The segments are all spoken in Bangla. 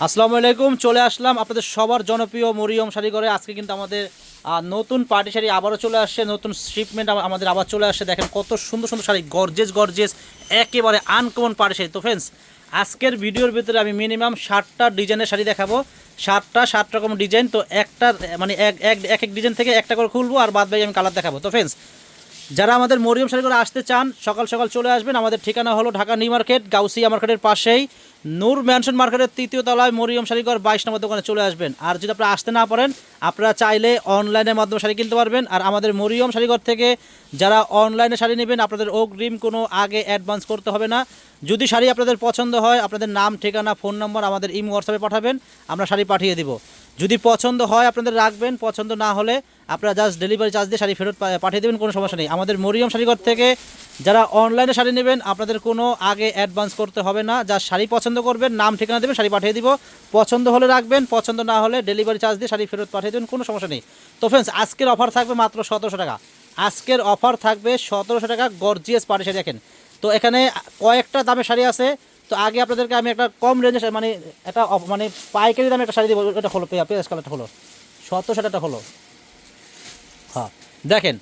আসসালামু আলাইকুম, চলে আসলাম আপনাদের সবার জনপ্রিয় মরিয়ম শাড়ি করে আজকে কিন্তু আমাদের নতুন পার্টি শাড়ি আবারও চলে আসছে, নতুন শিপমেন্ট আমাদের আবার চলে আসছে। দেখেন কত সুন্দর সুন্দর শাড়ি গর্জেস গর্জেস একেবারে আনকমন পার্টি শাড়ি। তো ফ্রেন্ডস আজকের ভিডিওর ভিতরে আমি মিনিমাম ষাটটা ডিজাইনের শাড়ি দেখাবো। ষাটটা ষাট রকম ডিজাইন তো একটা মানে এক এক এক এক ডিজাইন থেকে একটা করে খুলবো, আর বাদ বাকি আমি কালার দেখাবো। তো ফ্রেন্ডস যারা আমাদের মরিয়ম শাড়ি করে আসতে চান, সকাল সকাল চলে আসবেন। আমাদের ঠিকানা হলো ঢাকা নিউ মার্কেট গাউসিয়া মার্কেটের পাশেই। নূর ম্যানশন মার্কেটের তৃতীয় তলায় মরিয়ম শাড়িঘর বাইশ নম্বর দোকানে চলে আসবেন। আর যদি আপনারা আসতে না পারেন, আপনারা চাইলে অনলাইনের মাধ্যমে শাড়ি কিনতে পারবেন। আর আমাদের মরিয়ম শাড়িঘর থেকে যারা অনলাইনে শাড়ি নেবেন, আপনাদের অগ্রিম কোনো আগে অ্যাডভান্স করতে হবে না। যদি শাড়ি আপনাদের পছন্দ হয়, আপনাদের নাম, ঠিকানা, ফোন নম্বর আমাদের ইম হোয়াটসঅ্যাপে পাঠাবেন, আমরা শাড়ি পাঠিয়ে দিব। যদি পছন্দ হয়, আপনাদের রাখবেন, পছন্দ না হলে আপনারা জাস্ট ডেলিভারি চার্জ দিয়ে শাড়ি ফেরত পাঠিয়ে দেবেন, কোনো সমস্যা নেই। আমাদের মরিয়ম শাড়িঘর থেকে যারা অনলাইনে শাড়ি নেবেন, আপনাদের কোনো আগে অ্যাডভান্স করতে হবে না। যা শাড়ি পছন্দ করবেন, নাম, ঠিকানা দেবেন, শাড়ি পাঠিয়ে দিব। পছন্দ হলে রাখবেন, পছন্দ না হলে ডেলিভারি চার্জ দিয়ে শাড়ি ফেরত পাঠিয়ে দেবেন, কোনো সমস্যা নেই। তো ফ্রেন্ডস আজকের অফার থাকবে মাত্র সতেরোশো টাকা। আজকের অফার থাকবে সতেরোশো টাকা গর্জিয়াস পাটি শাড়ি, দেখেন। তো এখানে কয়েকটা দামে শাড়ি আছে। তো আগে আপনাদেরকে আমি একটা কম রেঞ্জে মানে একটা মানে পাইকারি দামে একটা শাড়ি দেবো এটা হলো, পেঁয়াজ কালারটা হলো। সতেরোশো টাকা হলো। হ্যাঁ। দেখেন,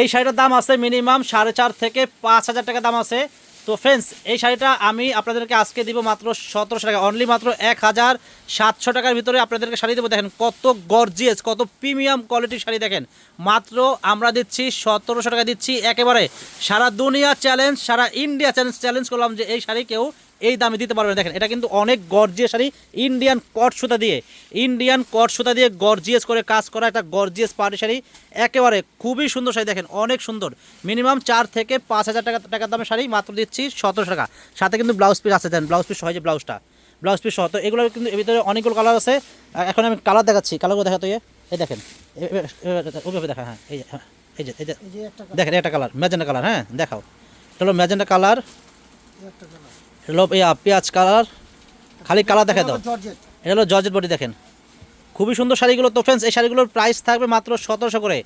এই শাড়িটার দাম আছে মিনিমাম সাড়ে চার থেকে পাঁচ হাজার টাকা দাম আছে। তো ফ্রেন্ডস এই শাড়িটা আমি আপনাদেরকে আজকে দিব মাত্র সতেরোশো টাকা। অনলি মাত্র এক হাজার সাতশো টাকার ভিতরে আপনাদেরকে শাড়ি দেবো। দেখেন, কত গর্জিয়াস কত প্রিমিয়াম কোয়ালিটির শাড়ি দেখেন। মাত্র আমরা দিচ্ছি সতেরোশো টাকা দিচ্ছি একেবারে। সারা দুনিয়া চ্যালেঞ্জ সারা ইন্ডিয়া চ্যালেঞ্জ চ্যালেঞ্জ করলাম যে এই শাড়ি কেউ এই দামে দিতে পারবে না। দেখেন এটা কিন্তু অনেক গর্জিয়াস শাড়ি ইন্ডিয়ান কট সুতা দিয়ে। ইন্ডিয়ান কট সুতা দিয়ে গর্জিয়াস করে কাজ করা একটা গর্জিয়াস পাড়ি শাড়ি। একেবারে খুবই সুন্দর শাড়ি দেখেন অনেক সুন্দর। মিনিমাম চার থেকে পাঁচ হাজার টাকা টাকার দামের শাড়ি মাত্র দিচ্ছি সতেরোশো টাকা। সাথে কিন্তু ব্লাউজ পিস আছে দেন ব্লাউজ পিস সহ এই যে ব্লাউজটা ব্লাউজ পিস সহ তো এগুলো কিন্তু এর ভিতরে অনেকগুলো কালার আছে। এখন আমি কালার দেখাচ্ছি কালারগুলো দেখাতো ইয়ে। এই দেখেন ওইভাবে দেখা হ্যাঁ এই যে হ্যাঁ, এই যে এই যে দেখেন একটা কালার ম্যাজেন্টা কালার হ্যাঁ দেখাও। চলো হলো ম্যাজেন্টা কালার এটা হলো পেঁয়াজ কালার খালি কালার দেখা দাও। এটা হলো জর্জেট বডি দেখেন। খুবই সুন্দর শাড়িগুলো তো ফ্রেন্ডস এই শাড়িগুলোর প্রাইস থাকবে মাত্র সতেরোশো করে।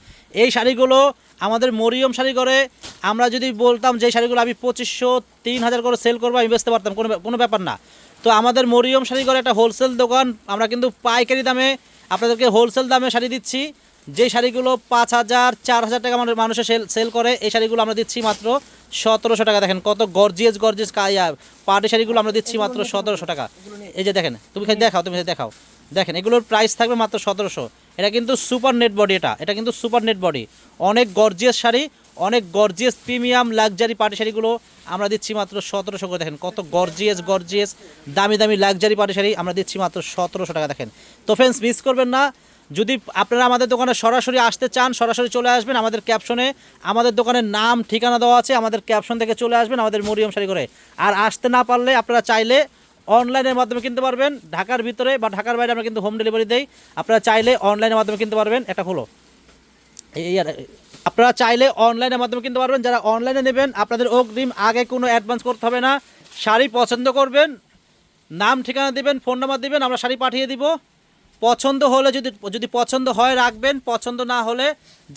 এই শাড়িগুলো আমাদের মরিয়ম শাড়ি করে। আমরা যদি বলতাম যে শাড়িগুলো আমি পঁচিশশো তিন হাজার করে সেল করব আমি বেচতে পারতাম কোনো কোনো ব্যাপার না। তো আমাদের মরিয়ম শাড়ি করে একটা হোলসেল দোকান আমরা কিন্তু পাইকারি দামে আপনাদেরকে হোলসেল দামে শাড়ি দিচ্ছি। যে শাড়িগুলো পাঁচ হাজার চার হাজার টাকা আমাদের মানুষে সেল সেল করে এই শাড়িগুলো আমরা দিচ্ছি মাত্র সতেরোশো টাকা দেখেন কত গর্জিয়াস গর্জিয়াস পার্টি শাড়িগুলো আমরা দিচ্ছি মাত্র সতেরোশো টাকা। এই যে দেখেন তুমি খালি দেখাও তুমি দেখাও। দেখেন এগুলোর প্রাইস থাকবে মাত্র সতেরোশো। এটা কিন্তু সুপার নেট বডি এটা। এটা কিন্তু সুপার নেট বডি অনেক গর্জিয়াস শাড়ি অনেক গর্জিয়াস প্রিমিয়াম লাক্সারি পার্টি শাড়িগুলো আমরা দিচ্ছি মাত্র সতেরোশো করে। দেখেন কত গর্জিয়াস গর্জিয়াস দামি দামি লাক্সারি পার্টি শাড়ি আমরা দিচ্ছি মাত্র সতেরোশো টাকা। দেখেন তো ফ্রেন্ডস মিস করবেন না। যদি আপনারা আমাদের দোকানে সরাসরি আসতে চান, সরাসরি চলে আসবেন আমাদের ক্যাপশনে আমাদের দোকানের নাম, ঠিকানা দেওয়া আছে, আমাদের ক্যাপশন থেকে চলে আসবেন আমাদের মরিয়ম শাড়ি করে। আর আসতে না পারলে আপনারা চাইলে অনলাইনের মাধ্যমে কিনতে পারবেন। ঢাকার ভিতরে বা ঢাকার বাইরে আমরা কিন্তু হোম ডেলিভারি দেই। আপনারা চাইলে অনলাইনের মাধ্যমে কিনতে পারবেন। এটা হলো এই আর, আপনারা চাইলে অনলাইনের মাধ্যমে কিনতে পারবেন। যারা অনলাইনে নেবেন, আপনাদের অগ্রিম আগে কোনো অ্যাডভান্স করতে হবে না। শাড়ি পছন্দ করবেন, নাম ঠিকানা দিবেন ফোন নাম্বার দিবেন, আমরা শাড়ি পাঠিয়ে দিব। পছন্দ হলে যদি যদি পছন্দ হয় রাখবেন পছন্দ না হলে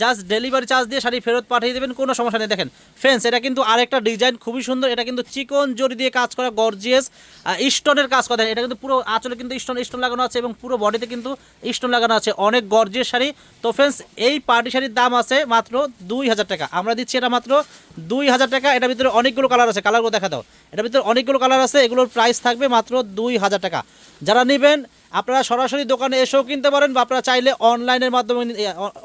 জাস্ট ডেলিভারি চার্জ দিয়ে শাড়ি ফেরত পাঠিয়ে দেবেন, কোনো সমস্যা নেই। দেখেন ফ্রেন্ডস এটা কিন্তু আরেকটা ডিজাইন খুবই সুন্দর, এটা কিন্তু চিকন জরি দিয়ে কাজ করা গর্জিয়াস স্টোনের কাজ করা। এটা কিন্তু পুরো আঁচলে কিন্তু স্টোন স্টোন লাগানো আছে এবং পুরো বডিতে কিন্তু স্টোন লাগানো আছে। অনেক গর্জিয়াস শাড়ি। তো ফ্রেন্ডস এই পার্টি শাড়ির দাম আছে মাত্র দুই হাজার টাকা। আমরা দিচ্ছি এটা মাত্র দুই হাজার টাকা। এটার ভিতরে অনেকগুলো কালার আছে। কালারগুলো দেখা দাও। এটার ভিতরে অনেকগুলো কালার আছে। এগুলোর প্রাইস থাকবে মাত্র দুই হাজার টাকা। যারা নেবেন, আপনারা সরাসরি দোকানে এসেও কিনতে পারেন বা আপনারা চাইলে অনলাইনের মাধ্যমে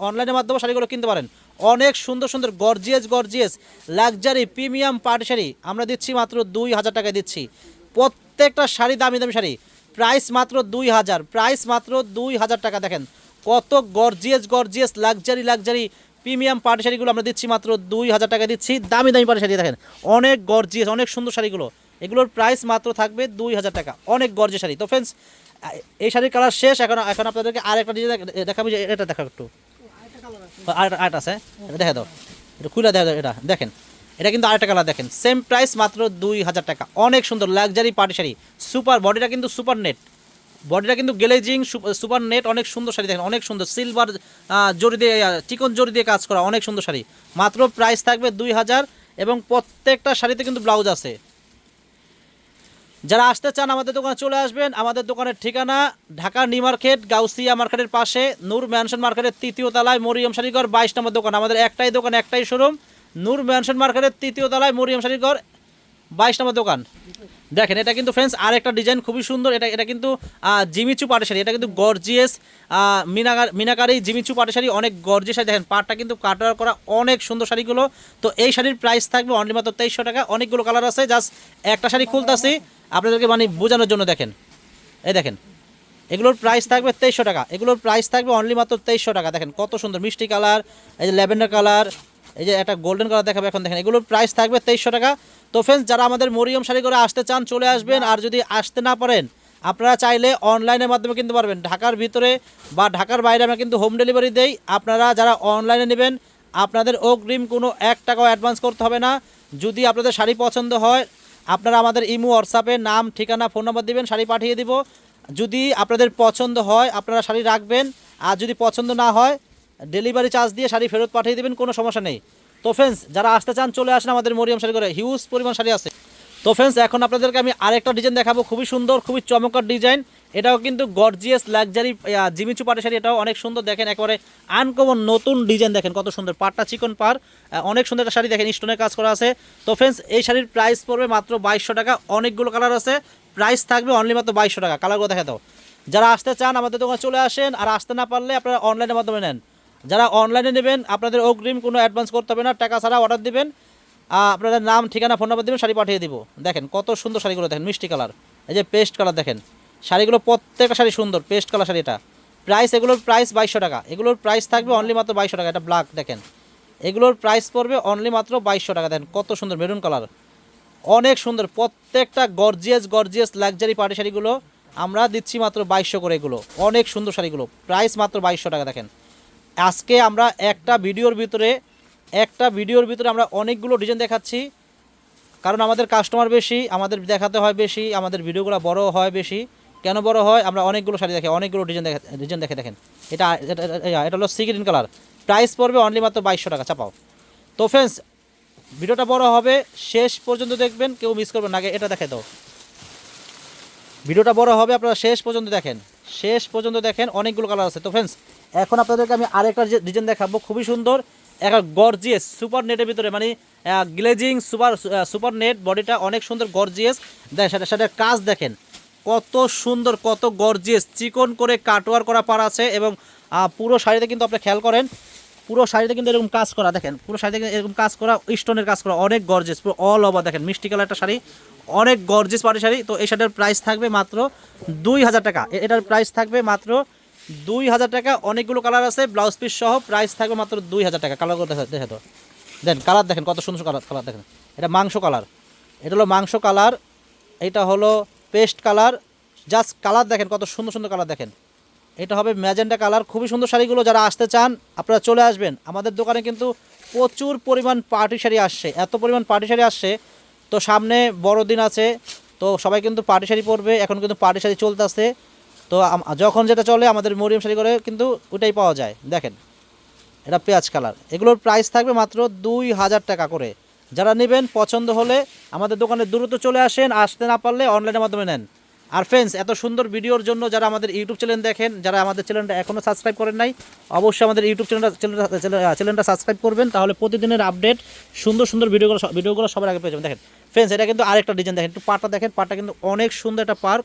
অনলাইনের মাধ্যমে শাড়িগুলো কিনতে পারেন। অনেক সুন্দর সুন্দর gorgeous gorgeous luxury premium party sari. আমরা দিচ্ছি মাত্র দুই হাজার টাকায় দিচ্ছি। প্রত্যেকটা শাড়ি দামি দামি শাড়ি। প্রাইস মাত্র দুই হাজার। প্রাইস মাত্র দুই হাজার টাকা। দেখেন, কত gorgeous gorgeous luxury luxury premium party শাড়িগুলো আমরা দিচ্ছি মাত্র দুই হাজার টাকা দিচ্ছি। দামি দামি পার্টি শাড়ি দেখেন, অনেক গর্জিয়াস অনেক সুন্দর শাড়িগুলো। এগুলোর প্রাইস মাত্র থাকবে দুই হাজার টাকা। অনেক গর্জিয়াস শাড়ি। তো ফ্রেন্ডস এই শাড়ির কালার শেষ। এখন এখন আপনাদেরকে আর একটা ডিজাইন দেখাবো এটা দেখা একটু। এটা দেখেন। এটা কিন্তু আরেকটা কালার দেখেন। সেম প্রাইস মাত্র দুই হাজার টাকা। অনেক সুন্দর লাক্সারি পার্টি শাড়ি। সুপার বডিটা কিন্তু সুপার নেট বডিটা কিন্তু গ্লেজিং সুপার নেট অনেক সুন্দর শাড়ি দেখেন। অনেক সুন্দর। সিলভার জড়ি দিয়ে, চিকন জড়ি দিয়ে কাজ করা অনেক সুন্দর শাড়ি। মাত্র প্রাইস থাকবে দুই হাজার এবং প্রত্যেকটা শাড়িতে কিন্তু ব্লাউজ আছে। যারা আসতে চান আমাদের দোকানে চলে আসবেন, আমাদের দোকানের ঠিকানা ঢাকা নিউ মার্কেট, গাউসিয়া মার্কেটের পাশে, নূর ম্যানশন মার্কেটের তৃতীয় তলায় মরিয়ম শাড়িঘর বাইশ নম্বর দোকান। আমাদের একটাই দোকান, একটাই শোরুম, নূর ম্যানশন মার্কেটের তৃতীয় তলায় মরিয়ম শাড়িঘর বাইশ নম্বর দোকান। দেখেন, এটা কিন্তু ফ্রেন্ডস আর একটা ডিজাইন খুবই সুন্দর। এটা এটা কিন্তু জিমিচু পাটের শাড়ি। এটা কিন্তু গর্জিয়াস মিনাকার মিনাকারি জিমিচু পাটের শাড়ি, অনেক গর্জিয়াস শাড়ি। দেখেন, পাটটা কিন্তু কাটার করা অনেক সুন্দর শাড়িগুলো। তো এই শাড়ির প্রাইস থাকবে অনলি মাত্র তেইশশো টাকা। অনেকগুলো কালার আছে জাস্ট একটা শাড়ি খুলতেছি। আপনাদেরকে মানে বোঝানোর জন্য দেখেন। এই দেখেন, এগুলোর প্রাইস থাকবে তেইশশো টাকা। এগুলোর প্রাইস থাকবে অনলি মাত্র তেইশশো টাকা। দেখেন কত সুন্দর মিষ্টি কালার এই যে ল্যাভেন্ডার কালার এই যে একটা গোল্ডেন কালার দেখাবে এখন। দেখেন, এগুলোর প্রাইস থাকবে তেইশশো টাকা। তো ফ্রেন্ডস যারা আমাদের মরিয়ম শাড়ি করে আসতে চান, চলে আসবেন। আর যদি আসতে না পারেন, আপনারা চাইলে অনলাইনের মাধ্যমে কিনতে পারবেন। ঢাকার ভিতরে বা ঢাকার বাইরে আমরা কিন্তু হোম ডেলিভারি দেই। আপনারা যারা অনলাইনে নেবেন, আপনাদের অগ্রিম কোনো এক টাকাও অ্যাডভান্স করতে হবে না। যদি আপনাদের শাড়ি পছন্দ হয় আপনারা আমাদের ইমো, হোয়াটসঅ্যাপে নাম, ঠিকানা, ফোন নাম্বার দিবেন, শাড়ি পাঠিয়ে দিব। যদি আপনাদের পছন্দ হয়, আপনারা শাড়ি রাখবেন। আর যদি পছন্দ না হয়, ডেলিভারি চার্জ দিয়ে শাড়ি ফেরত পাঠিয়ে দেবেন, কোনো সমস্যা নেই। তো ফ্রেন্ডস যারা আসতে চান, চলে আসেন আমাদের মরিয়াম শাড়ি করে হিউজ পরিমাণ শাড়ি আছে। তো ফ্রেন্ডস এখন আপনাদেরকে আমি আরেকটা ডিজাইন দেখাবো। খুবই সুন্দর, খুবই চমৎকার ডিজাইন এটাও কিন্তু গর্জিয়াস লাক্সারি জিমিচু পাটের শাড়ি, এটাও অনেক সুন্দর দেখেন, একেবারে আনকমন নতুন ডিজাইন দেখেন, কত সুন্দর। পাটটা চিকন পার অনেক সুন্দর একটা শাড়ি দেখেন স্টোনের কাজ করা আছে। তো ফ্রেন্ডস এই শাড়ির প্রাইস পড়বে মাত্র বাইশশো টাকা, অনেকগুলো কালার আছে। প্রাইস থাকবে অনলি মাত্র বাইশশো টাকা। কালারগুলো দেখা দাও। যারা আসতে চান আমাদের দোকানে চলে আসেন, আর আসতে না পারলে আপনারা অনলাইনের মাধ্যমে নেন। যারা অনলাইনে নেবেন, আপনাদের অগ্রিম কোনো অ্যাডভান্স করতে হবে না, টাকা ছাড়া অর্ডার দিবেন। আপনাদের নাম, ঠিকানা ফোন নাম্বার দেবেন, শাড়ি পাঠিয়ে দিব। দেখেন কত সুন্দর শাড়িগুলো দেখেন, মিষ্টি কালার এই যে পেস্ট কালার দেখেন। শাড়িগুলো প্রত্যেকটা শাড়ি সুন্দর পেস্ট কালার শাড়ি এটা। প্রাইস এগুলোর প্রাইস বাইশশো টাকা। এগুলোর প্রাইস থাকবে অনলি মাত্র বাইশশো টাকা, এটা ব্ল্যাক দেখেন। এগুলোর প্রাইস পড়বে অনলি মাত্র বাইশশো টাকা, দেখেন কত সুন্দর মেরুন কালার অনেক সুন্দর, প্রত্যেকটা গর্জিয়াস গর্জিয়াস লাক্সারি পার্টি শাড়িগুলো আমরা দিচ্ছি মাত্র বাইশশো করে এগুলো। অনেক সুন্দর শাড়িগুলো প্রাইস মাত্র বাইশশো টাকা, দেখেন। আজকে আমরা একটা ভিডিওর ভিতরে, একটা ভিডিওর ভিতরে আমরা অনেকগুলো ডিজাইন দেখাচ্ছি। কারণ আমাদের কাস্টমার বেশি, আমাদের দেখাতে হয় বেশি, আমাদের ভিডিওগুলো বড় হয় বেশি। কেন বড় হয়? আমরা অনেকগুলো শাড়ি দেখে, অনেকগুলো ডিজাইন দেখে ডিজাইন দেখে দেখেন। এটা এটা হলো সি গ্রিন কালার। প্রাইস পড়বে অনলি মাত্র বাইশশো টাকা, চাপাও। তো ফ্রেন্ডস ভিডিওটা বড় হবে, শেষ পর্যন্ত দেখবেন, কেউ মিস করবেন না এটা দেখে দাও। ভিডিওটা বড় হবে, আপনারা শেষ পর্যন্ত দেখেন। শেষ পর্যন্ত দেখেন, অনেকগুলো কালার আছে। তো ফ্রেন্ডস এখন আপনাদেরকে আমি আরেকটা ডিজাইন দেখাবো, খুবই সুন্দর। একটা গর্জিয়াস সুপার নেটের ভিতরে মানে গ্লেজিং সুপার সুপার নেট বডিটা অনেক সুন্দর গর্জিয়াস সেটা, সেটার কাজ দেখেন। কত সুন্দর, কত গর্জিয়াস চিকন করে কাটওয়ার করা পার আছে এবং পুরো শাড়িতে কিন্তু আপনি খেয়াল করেন, পুরো শাড়িতে কিন্তু এরকম কাজ করা, দেখেন, পুরো শাড়িতে এরকম কাজ করা, স্টোনের কাজ করা, অনেক গর্জেস পুরো অল ওভার দেখেন, মিষ্টি কালার একটা শাড়ি, অনেক গর্জেস পাটি শাড়ি, তো এই শাড়ির প্রাইস থাকবে মাত্র দুই হাজার টাকা এটার প্রাইস থাকবে মাত্র দুই হাজার টাকা, অনেকগুলো কালার আছে ব্লাউজ পিস সহ প্রাইস থাকবে মাত্র দুই হাজার টাকা কালার দেখা, দেখে তো, দেন কালার দেখেন, কত সুন্দর কালার কালার দেখেন, এটা মাংস কালার এটা হলো মাংস কালার এটা হলো পেস্ট কালার, জাস্ট কালার দেখেন কত সুন্দর সুন্দর কালার দেখেন। এটা হবে ম্যাজেন্টা কালার, খুবই সুন্দর শাড়িগুলো যারা আসতে চান, আপনারা চলে আসবেন। আমাদের দোকানে কিন্তু প্রচুর পরিমাণ পার্টি শাড়ি আসছে। এত পরিমাণ পার্টি শাড়ি আসছে, তো সামনে বড়দিন আছে, তো সবাই কিন্তু পার্টি শাড়ি পরবে। এখন কিন্তু পার্টি শাড়ি চলতেছে তো যখন যেটা চলে, আমাদের মরিয়ম শাড়ি করে কিন্তু ওটাই পাওয়া যায়। দেখেন, এটা পেঁয়াজ কালার। এগুলোর প্রাইস থাকবে মাত্র দুই হাজার টাকা করে। যারা নেবেন, পছন্দ হলে আমাদের দোকানে দ্রুত চলে আসেন, আসতে না পারলে অনলাইনের মাধ্যমে নেন। আর ফ্রেন্ডস এত সুন্দর ভিডিওর জন্য যারা আমাদের ইউটিউব চ্যানেল দেখেন, যারা আমাদের চ্যানেলটা এখনও সাবস্ক্রাইব করেন নাই, অবশ্যই আমাদের ইউটিউব চ্যানেলটা চ্যানেলটা সাবস্ক্রাইব করবেন, তাহলে প্রতিদিনের আপডেট সুন্দর সুন্দর ভিডিওগুলো ভিডিওগুলো সবার আগে পেয়ে যাবেন। দেখেন ফ্রেন্ডস এটা কিন্তু আরেকটা ডিজাইন দেখেন, একটু পাটটা দেখেন পাটটা কিন্তু অনেক সুন্দর একটা পার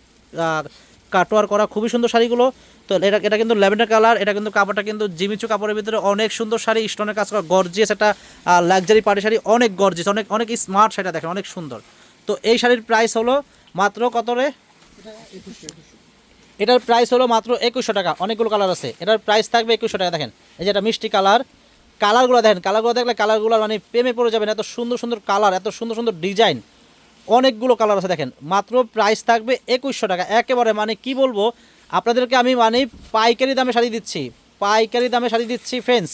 কাটোয়ার করা খুবই সুন্দর শাড়িগুলো। তো এটা এটা কিন্তু ল্যাভেন্ডার কালার, এটা কিন্তু কাপড়টা কিন্তু জিমিচু কাপড়ের ভিতরে অনেক সুন্দর শাড়ি, স্টোনের কাজ করা গর্জিয়াস একটা লাক্সারি পার্টি শাড়ি, অনেক গর্জিয়াস অনেক অনেক স্মার্ট শাড়িটা দেখেন, অনেক সুন্দর। তো এই শাড়ির প্রাইস হলো মাত্র কত রে এটার প্রাইস হলো মাত্র একুশশো টাকা, অনেকগুলো কালার আছে। এটার প্রাইস থাকবে একুশশো টাকা, দেখেন, এই যে এটা মিষ্টি কালার কালারগুলো দেখেন কালারগুলো দেখলে কালারগুলো মানে প্রেমে পড়ে যাবেন, এত সুন্দর সুন্দর কালার এত সুন্দর সুন্দর ডিজাইন অনেকগুলো কালার আছে, দেখেন। মাত্র প্রাইস থাকবে একুশশো টাকা। একেবারে মানে কি বলব, আপনাদেরকে আমি মানে পাইকারি দামে শাড়ি দিচ্ছি। পাইকারি দামে শাড়ি দিচ্ছি ফ্রেন্ডস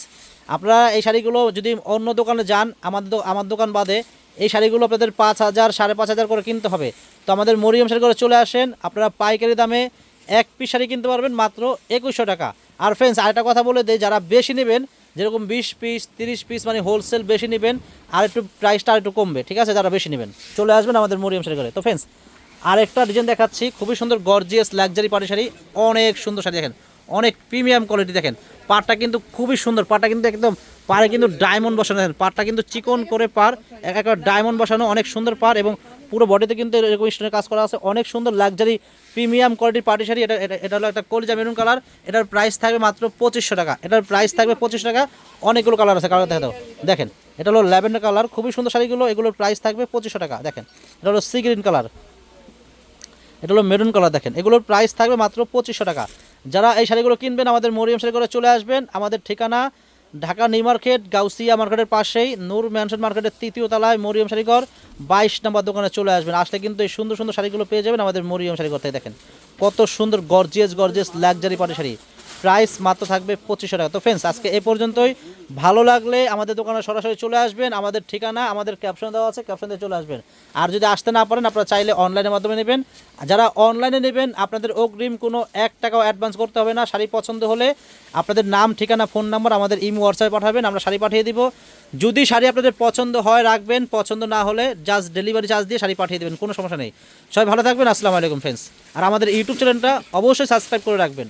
আপনারা এই শাড়িগুলো যদি অন্য দোকানে যান, আমাদের আমার দোকান বাদে এই শাড়িগুলো আপনাদের পাঁচ হাজার, সাড়ে পাঁচ হাজার করে কিনতে হবে। তো আমাদের মরিয়ম শাড়ি করে চলে আসেন, আপনারা পাইকারি দামে এক পিস শাড়ি কিনতে পারবেন মাত্র একুশশো টাকা। আর ফ্রেন্ডস আরেকটা কথা বলে দেয় যারা বেশি নেবেন যেরকম বিশ পিস তিরিশ পিস মানে হোলসেল বেশি নেবেন, আর একটু প্রাইসটা আর একটু কমবে, ঠিক আছে? যারা বেশি নেবেন, চলে আসবেন আমাদের মরিয়ম শাড়ি করে তো ফ্রেন্ডস আরেকটা ডিজাইন দেখাচ্ছি, খুবই সুন্দর গর্জিয়াস লাক্সারি পাটি শাড়ি, অনেক সুন্দর শাড়ি দেখেন, অনেক প্রিমিয়াম কোয়ালিটি দেখেন। পাটটা কিন্তু খুবই সুন্দর, পাটটা কিন্তু একদম পাড়ে কিন্তু ডায়মন্ড বসানো, দেখেন, পাটটা কিন্তু চিকন করে পার এক একটা ডায়মন্ড বসানো, অনেক সুন্দর পার এবং পুরো বডিতে কিন্তু এরকম স্টোনের কাজ করা আছে। অনেক সুন্দর লাক্সারি প্রিমিয়াম কোয়ালিটির পাটি শাড়ি। এটা, এটা- হলো একটা কলিজা মেরুন কালার এটার প্রাইস থাকবে মাত্র পঁচিশশো টাকা। এটার প্রাইস থাকবে পঁচিশ টাকা। অনেকগুলো কালার আছে। কালার দেখা দেখেন, এটা হলো ল্যাভেন্ডার কালার খুবই সুন্দর শাড়িগুলো। এগুলোর প্রাইস থাকবে পঁচিশশো টাকা। দেখেন, এটা হলো সি গ্রিন কালার এটা হলো মেরুন কালার দেখেন। এগুলোর প্রাইস থাকবে মাত্র পঁচিশশো টাকা। যারা এই শাড়িগুলো কিনবেন, আমাদের মরিয়াম শাড়ি করে চলে আসবেন। আমাদের ঠিকানা ঢাকা নিউ মার্কেট, গাউসিয়া মার্কেটের পাশেই নূর ম্যানশন মার্কেটের তৃতীয় তলায় মরিয়ম শাড়িঘর বাইশ নম্বর দোকানে চলে আসবেন। আসলে কিন্তু এই সুন্দর সুন্দর শাড়িগুলো পেয়ে যাবেন আমাদের মরিয়ম শাড়িঘর থেকে দেখেন। কত সুন্দর গর্জিয়াস গর্জিয়াস লাক্সারি পাটি শাড়ি। প্রাইস মাত্র থাকবে পঁচিশশো টাকা। তো ফ্রেন্ডস আজকে এ পর্যন্তই। ভালো লাগলে আমাদের দোকানে সরাসরি চলে আসবেন। আমাদের ঠিকানা, আমাদের ক্যাপশন দেওয়া আছে ক্যাপশন দিয়ে চলে আসবেন। আর যদি আসতে না পারেন, আপনারা চাইলে অনলাইনের মাধ্যমে নেবেন। যারা অনলাইনে নেবেন, আপনাদের অগ্রিম কোনো এক টাকাও অ্যাডভান্স করতে হবে না। শাড়ি পছন্দ হলে আপনাদের নাম, ঠিকানা ফোন নাম্বার আমাদের ইমো হোয়াটসঅ্যাপে পাঠাবেন, আমরা শাড়ি পাঠিয়ে দিব। যদি শাড়ি আপনাদের পছন্দ হয়, রাখবেন। পছন্দ না হলে জাস্ট ডেলিভারি চার্জ দিয়ে শাড়ি পাঠিয়ে দেবেন, কোনো সমস্যা নেই। সবাই ভালো থাকবেন, আসসালামু আলাইকুম ফ্রেন্ডস আর আমাদের ইউটিউব চ্যানেলটা অবশ্যই সাবস্ক্রাইব করে রাখবেন।